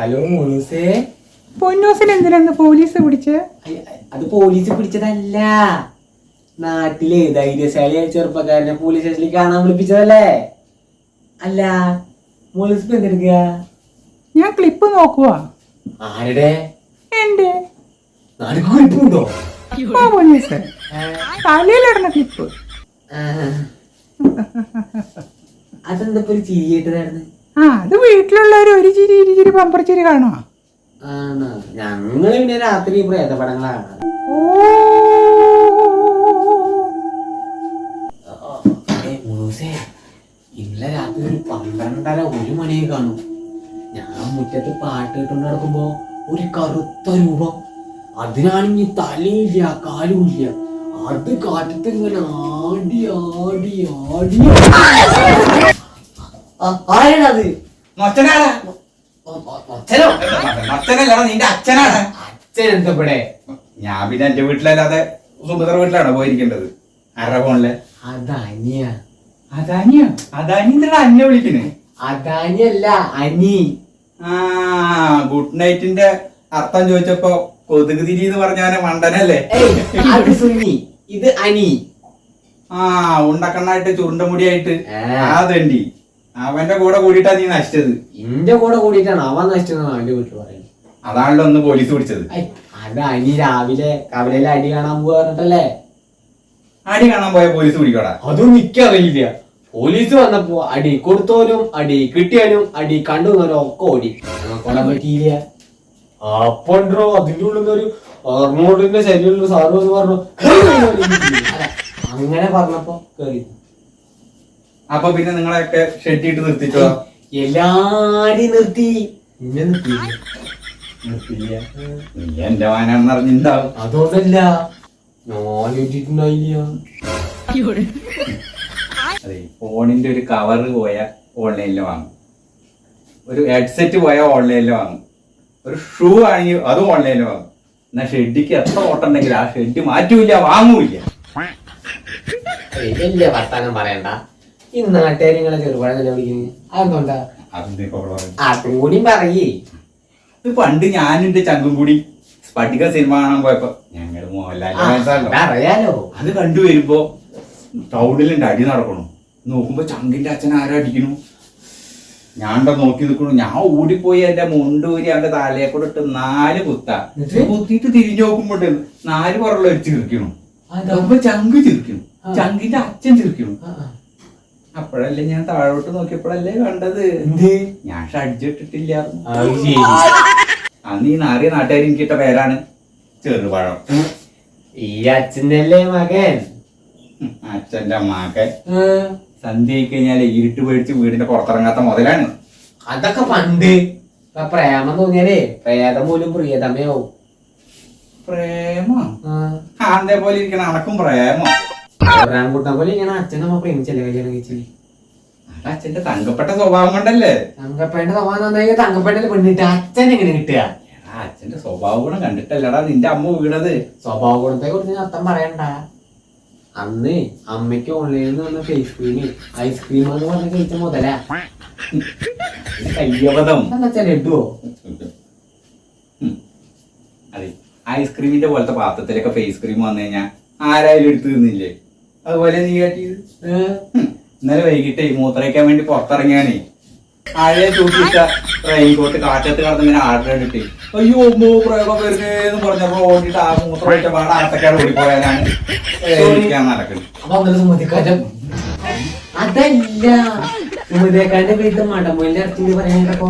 Hello മോനൂസേ. പൊന്നൂസിന് എന്തിനാന്ന് police പിടിച്ച്? അത് പോലീസ് പിടിച്ചതല്ല. നാട്ടിലെ ധൈര്യശാലിയായ ചെറുപ്പക്കാരനെ പോലീസ് സ്റ്റേഷനിൽ കാണാൻ വിളിപ്പിച്ചതല്ലേ? അല്ല മോനൂസ് എന്തെടുക്കുക? ഞാൻ ക്ലിപ്പ് നോക്കുവാ. ആരുടെ? എന്റെ. ആ പോലീസ്. തലയിലിടുന്ന ക്ലിപ്പ് അതെന്താ ഒരു ചിരിയായിട്ട് നടന്ന് ആ അത് വീട്ടിലുള്ളവർ ഒരു ചിരി ഇരു ചിരി പമ്പർ ചിരി കാണുവാ? ആണോ. ഞങ്ങൾ പിന്നെ രാത്രി പ്രേതപടങ്ങളാണ്. ഇന്നലെ രാത്രി ഒരു പന്ത്രണ്ടര ഒരു മണിയെ കാണും. ഞാൻ മുറ്റത്ത് പാട്ട് കേട്ടോണ്ട് നടക്കുമ്പോ ഒരു കറുത്ത രൂപം. അതിനാണെങ്കിൽ തലയില്ല കാലുമില്ല. അത് കാറ്റത്ത് ഇങ്ങനെ ആടി ആടി ആടി. ആരാണത് മച്ചനല്ലടാ നിന്റെ അച്ഛനാണ്. അച്ഛൻ എന്താ ഇവിടെ. ഞാൻ പിന്നെ എന്റെ വീട്ടിലല്ലാതെ സുഭദ്ര വീട്ടിലാണോ പോയിരിക്കേണ്ടത്? ആരുടെ ഫോണിൽ? അതാനിയ അതാനിയ അതാനി എന്തിനാ അന്നെ വിളിക്കുന്നേ? അതാനിയല്ല അനി. ആ ഗുഡ് നൈറ്റിന്റെ അർത്ഥം ചോദിച്ചപ്പോ കൊതുക് തിരി എന്ന് പറഞ്ഞാൽ മണ്ടനല്ലേ? ഏയ് അത് സുന്നി ഇത് അനി. ആ ഉണ്ടക്കണ്ണായിട്ട് ചുരുണ്ട മുടിയായിട്ട് ആ. ആ തണ്ടി അവന്റെ കൂടെ കൂടിയിട്ടാ നീ നശിച്ചത്. എന്റെ കൂടെ കൂടിയിട്ടാണ് അവൻ നശിച്ചതെന്ന് അവന്റെ വീട്ടിൽ പറയുന്നത്. അതാണല്ലോ ഒന്ന് പോലീസ് പിടിച്ചത്. ഐ, അത് അനി രാവിലെ കവലയിൽ അടി കാണാൻ പോവാ പറഞ്ഞിട്ടല്ലേ? അടി കാണാൻ പോയ പോലീസ് പിടിക്കോടാ അതും അറിയില്ല. പോലീസ് വന്നപ്പോ അടി കൊടുത്തോനും അടി കിട്ടിയാലും അടി കണ്ടുവന്നോനും ഒക്കെ ഓടി. കൊല്ലാൻ പറ്റിയില്ല അപ്പണ്ടോ അതിന്റെ ഉള്ളിൽ ഒരു അർണോട്ടിന്റെ ശരീരമുള്ള സാറ് എന്ന് പറഞ്ഞു അല്ല, അങ്ങനെ പറഞ്ഞപ്പോ കേറി അപ്പൊ പിന്നെ നിങ്ങളെയൊക്കെ ഷെഡിട്ട് നിർത്തിച്ചോ? എല്ലാരും നിർത്തി. എന്റെ വാനാണെന്ന് അറിഞ്ഞിണ്ടാവും. അതുകൊണ്ടല്ല. അതെ ഫോണിന്റെ ഒരു കവർ പോയ ഓൺലൈനിൽ വാങ്ങും. ഒരു ഹെഡ്സെറ്റ് പോയ ഓൺലൈനിൽ വാങ്ങും. ഒരു ഷൂ ആണെങ്കിൽ അതും ഓൺലൈനിൽ വാങ്ങും. എന്നാ ഷെഡിക്ക് എത്ര ഓട്ടുണ്ടെങ്കിൽ ആ ഷെഡ് മാറ്റൂല വാങ്ങൂല്ല. വർത്താനം പറയണ്ട? ഈ നാട്ടുകാർ നിങ്ങളെ ചെറുപഴം നില വിളിക്കുന്നത് അതെന്തുകൊണ്ടാ. അതും കൂടി പറയേ. ഇത് പണ്ട് ഞാനും ചങ്കും കൂടി. സ്പട്ടിക സിനിമ കാണാൻ പോയപ്പോ മോഹൻലാലിന്റെ ഫാൻസാണല്ലോ. അറിയാലോ അത് കണ്ടു വരുമ്പോ ടൗണിലുണ്ട് അടി നടക്കണു. നോക്കുമ്പോ ചങ്കിന്റെ അച്ഛൻ ആരാ അടിക്കണു? ഞാൻ നോക്കി നിൽക്കണു? ഞാൻ ഓടിപ്പോയി എന്റെ മുണ്ടൂരി അവന്റെ തലയെ കൂടെ ഇട്ട് നാല് കുത്ത. കുത്തിട്ട് കുത്തിയിട്ട് തിരിഞ്ഞു നോക്കുമ്പോണ്ട് നാല് പുറമുള്ള ഒരു ചിരിക്കണു? അപ്പൊ ചങ്ക് ചിരിക്കണു. ചങ്കിന്റെ അച്ഛൻ ചിരിക്കണു. അപ്പോഴല്ലേ ഞാൻ താഴോട്ട് നോക്കിയപ്പോഴല്ലേ കണ്ടത്? ഞാൻ ഷഡ്ജിട്ടിട്ടില്ല. അന്ന് ഈ നാറിയ നാട്ടുകാർ എനിക്കിട്ട പേരാണ്. ചെറുപഴം. ഈ അച്ഛനല്ലേ മകൻ? അച്ഛന്റെ മകൻ. സന്ധ്യ കഴിഞ്ഞാൽ ഇരുട്ട് പേടിച്ച് വീടിന്റെ പുറത്തിറങ്ങാത്ത മുതലാണ്. അതൊക്കെ പണ്ട്. പ്രേമം തോന്നിയാലേ പ്രേതം പോലും പ്രിയതമയാവും. പ്രേമം? അതേപോലെ ഇരിക്കണം പോലെ ഇരിക്കണ അണക്കും പ്രേമം. ഒരാൺകുട്ടൻ പോലെ ഇങ്ങനെ അച്ഛനമ്മ പ്രേമിച്ചല്ലേ കല്യാണം കഴിച്ചു? അത് അച്ഛന്റെ തങ്കപ്പെട്ട സ്വഭാവം കൊണ്ടല്ലേ? തങ്കപ്പേട്ട സ്വഭാവം നന്നായി തങ്കപ്പേണ്ടല്ലേ പെണ്ണിട്ട് അച്ഛൻ എങ്ങനെ കിട്ടുക? അച്ഛന്റെ സ്വഭാവ ഗുണം കണ്ടിട്ടല്ലടാ നിന്റെ അമ്മ വീണത്. സ്വഭാവ ഗുണത്തെ കുറിച്ച് അർത്ഥം പറയണ്ട. അന്ന് അമ്മയ്ക്ക് ഓൺലൈനിൽ നിന്ന് വന്ന ഫേസ് ക്രീം ഐസ്ക്രീം എന്ന് പറഞ്ഞ കഴിച്ച മുതലാ. കയ്യപദം ലഡുവോ അതെ ഐസ്ക്രീമിന്റെ പോലത്തെ പാത്രത്തിലൊക്കെ ഫേസ് ക്രീം വന്നു കഴിഞ്ഞാൽ ആരായാലും എടുത്തു തിന്നില്ലേ? അതുപോലെ നീ കാട്ടിയത് ഇന്നലെ വൈകിട്ട് മൂത്രയ്ക്കാൻ വേണ്ടി പുറത്തിറങ്ങിയാനേ ആഴെ തൂക്കിയിട്ട റെയിൻകോട്ട് കാറ്റത്ത് കടന്നിങ്ങനെ ആർഡർ എടുത്തിട്ട് അയ്യോ പ്രയോഗം വരുന്നേന്ന് പറഞ്ഞപ്പോ ഓടിയിട്ട് ആ മൂത്രം ഒഴിച്ച പാടെ ആട്ടക്കാട് ഓടിപ്പോയാലാണ്. ഏൽക്കാൻ നടക്കുന്നത് അതല്ല. സുമതിക്കാന്റെ വീട്ടിൽ മടമൊയിലെ ഇറച്ചിട്ട് പറയാനപ്പോ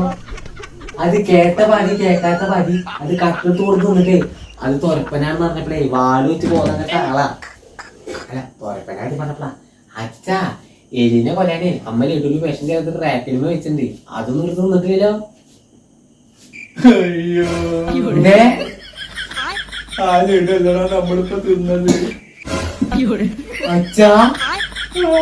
അത് കേട്ട പാതി കേൾക്കാത്ത പാതി അത് കട്ടത്ത് കൊടുത്ത് നിന്നിട്ടേ അത് തുറപ്പനാന്ന് പറഞ്ഞപ്പോഴേ വാൽ വെച്ച് പോകുന്ന ആളാ. അല്ല തുരപ്പനായിട്ട് പറഞ്ഞപ്പളാ അച്ഛാ എലിനെ കൊല്ലാനേ അമ്മ ലഡുലി വിഷം ചേർത്തിട്ട് റാപ്പിലുമ വെച്ചിട്ടുണ്ട്. അതൊന്നും എടുത്ത് നിന്നിട്ടില്ലല്ലോ അയ്യോ. നമ്മളിപ്പോ തിന്നത്. അച്ഛാ. അയ്യോ.